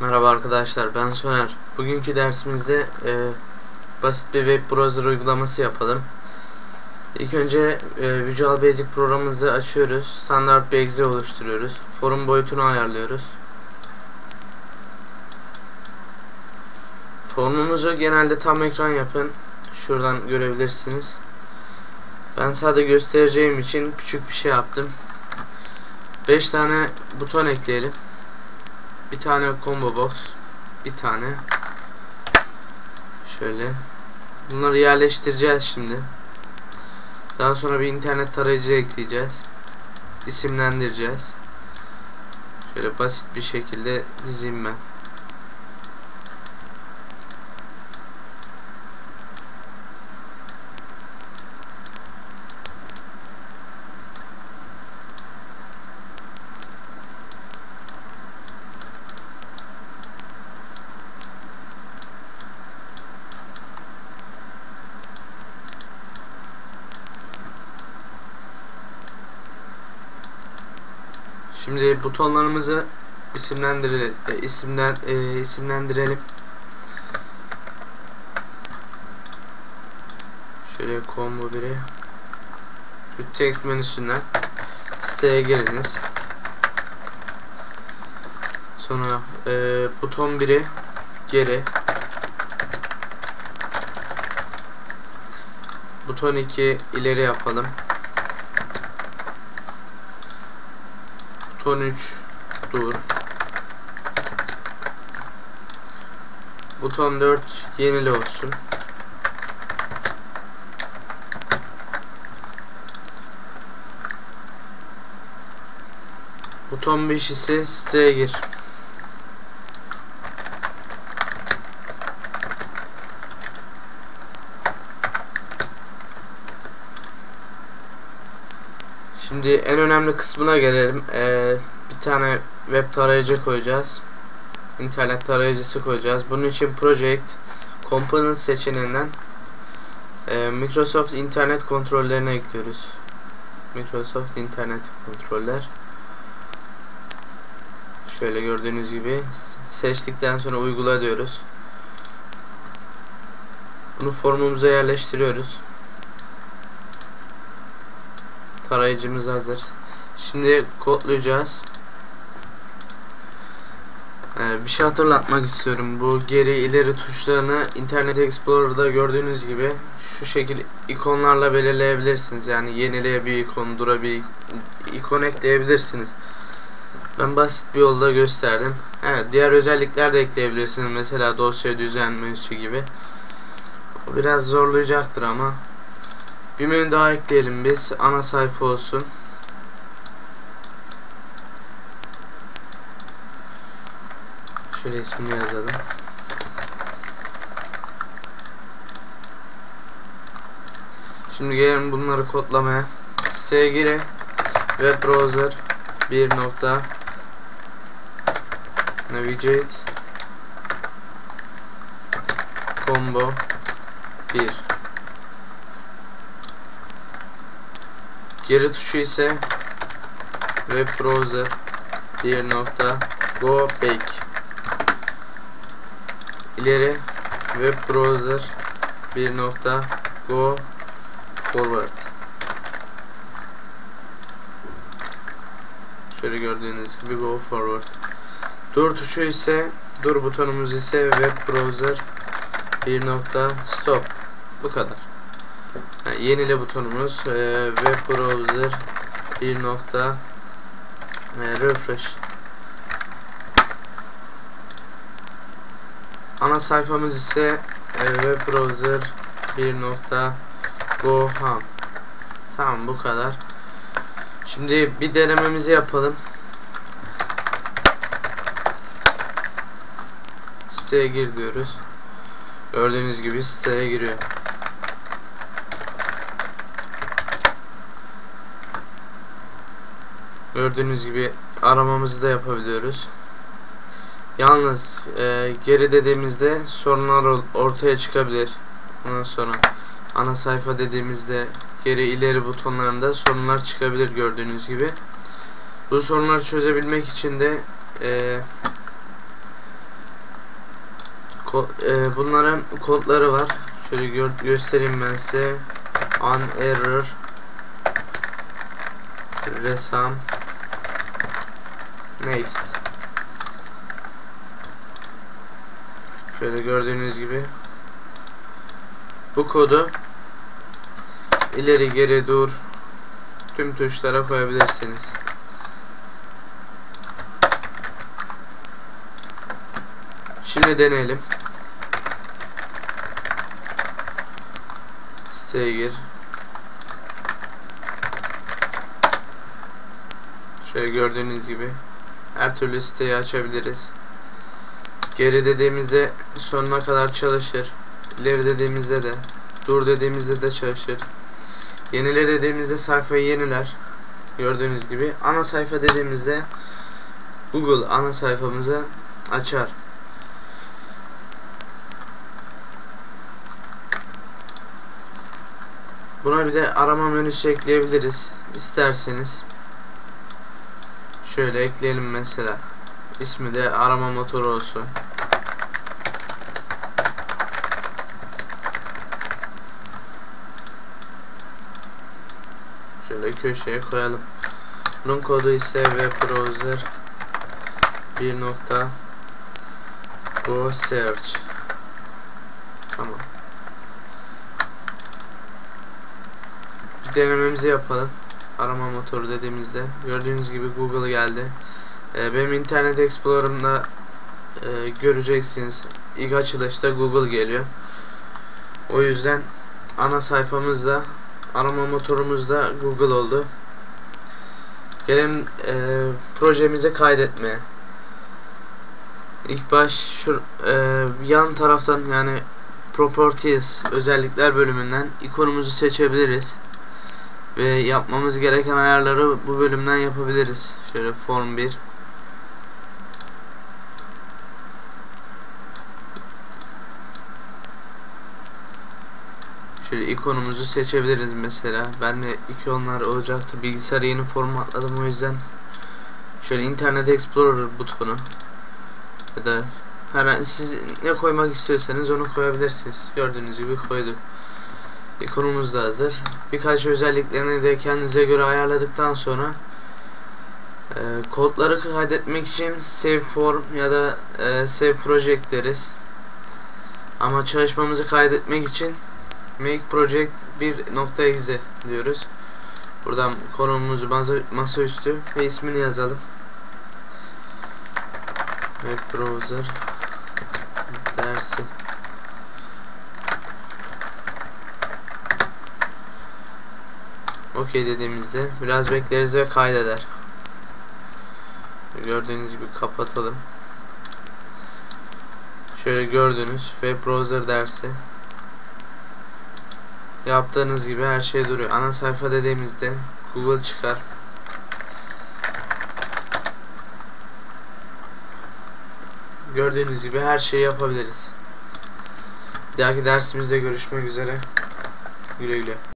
Merhaba arkadaşlar ben Soner. Bugünkü dersimizde e, basit bir web browser uygulaması yapalım. İlk önce e, Visual Basic programımızı açıyoruz. Standart bir exe oluşturuyoruz. Forum boyutunu ayarlıyoruz. Formumuzu genelde tam ekran yapın. Şuradan görebilirsiniz. Ben sadece göstereceğim için küçük bir şey yaptım. 5 tane buton ekleyelim. Bir tane combo box. Bir tane. Şöyle. Bunları yerleştireceğiz şimdi. Daha sonra bir internet tarayıcı ekleyeceğiz. İsimlendireceğiz. Şöyle basit bir şekilde dizeyim ben. Şimdi butonlarımızı isimlendirelim. E, isimlen e, isimlendirelim. Şöyle combo 1'i şu text menüsünden siteye geliniz. Sonra e, buton 1'i geri buton 2 ileri yapalım. 3 dur. Buton 4 yenile olsun. Buton 5 ise siteye gir. Şimdi en önemli kısmına gelelim. Ee, bir tane web tarayıcı koyacağız. İnternet tarayıcısı koyacağız. Bunun için Project Component seçeneğinden e, Microsoft internet kontrollerine ekliyoruz. Microsoft internet kontroller. Şöyle gördüğünüz gibi seçtikten sonra uygula diyoruz. Bunu formumuza yerleştiriyoruz. Tarayıcımız hazır. Şimdi kodlayacağız. Ee, bir şey hatırlatmak istiyorum. Bu geri ileri tuşlarını Internet Explorer'da gördüğünüz gibi şu şekilde ikonlarla belirleyebilirsiniz. Yani yenileye bir ikon, dura bir ikon ekleyebilirsiniz. Ben basit bir yolda gösterdim. Evet, diğer özellikler de ekleyebilirsiniz. Mesela dosya düzen menüsü gibi. O biraz zorlayacaktır ama bir menü daha ekleyelim biz. Ana sayfa olsun. Şöyle ismini yazalım. Şimdi gelin bunları kodlamaya. Siteye girin. Web browser 1 nokta navigate combo 1 Geri tuşu ise web browser 1 nokta go back. İleri web browser 1 nokta go forward. Şöyle gördüğünüz gibi go forward. Dur tuşu ise dur butonumuz ise web browser 1 nokta stop. Bu kadar yani yenile butonumuz e, web browser 1 nokta e, refresh. Ana sayfamız ise e, web browser 1 nokta go ham. Tamam bu kadar. Şimdi bir denememizi yapalım. Siteye gir diyoruz. Gördüğünüz gibi siteye giriyor Gördüğünüz gibi aramamızı da yapabiliyoruz. Yalnız e, geri dediğimizde sorunlar ortaya çıkabilir. Ondan sonra ana sayfa dediğimizde geri ileri butonlarında sorunlar çıkabilir gördüğünüz gibi. Bu sorunları çözebilmek için de e, Ko- e, bunların kodları var. Şöyle gö- göstereyim ben size. On error resam next Şöyle gördüğünüz gibi bu kodu ileri geri dur tüm tuşlara koyabilirsiniz. Şimdi deneyelim. Siteye gir. Şöyle gördüğünüz gibi her türlü siteyi açabiliriz. Geri dediğimizde sonuna kadar çalışır. İleri dediğimizde de dur dediğimizde de çalışır. Yenile dediğimizde sayfayı yeniler. Gördüğünüz gibi ana sayfa dediğimizde Google ana sayfamızı açar. Buna bir de arama menüsü ekleyebiliriz. isterseniz. Şöyle ekleyelim mesela. İsmi de arama motoru olsun. Şöyle köşeye koyalım. Bunun kodu ise web browser 1 nokta go search Tamam. Bir denememizi yapalım. Arama motoru dediğimizde gördüğünüz gibi Google geldi. Ee, benim Internet Explorer'ımda e, göreceksiniz. İlk açılışta Google geliyor. O yüzden ana sayfamızda arama motorumuzda Google oldu. Gelin e, projemize kaydetmeye. İlk baş şu e, yan taraftan yani Properties özellikler bölümünden ikonumuzu seçebiliriz. Ve yapmamız gereken ayarları bu bölümden yapabiliriz. Şöyle form 1 Şöyle ikonumuzu seçebiliriz mesela. Ben de ikonlar olacaktı. Bilgisayarı yeni formatladım o yüzden. Şöyle Internet Explorer butonu ya da her siz ne koymak istiyorsanız onu koyabilirsiniz. Gördüğünüz gibi koyduk. İkonumuz da hazır. Birkaç özelliklerini de kendinize göre ayarladıktan sonra e, kodları kaydetmek için save form ya da e, save project deriz. Ama çalışmamızı kaydetmek için make project 1.exe diyoruz. Buradan konumumuzu masa, masaüstü ve ismini yazalım. Web browser dersi OK dediğimizde biraz bekleriz ve kaydeder. Gördüğünüz gibi kapatalım. Şöyle gördüğünüz web browser dersi yaptığınız gibi her şey duruyor. Ana sayfa dediğimizde Google çıkar. Gördüğünüz gibi her şeyi yapabiliriz. Bir dahaki dersimizde görüşmek üzere. Güle güle.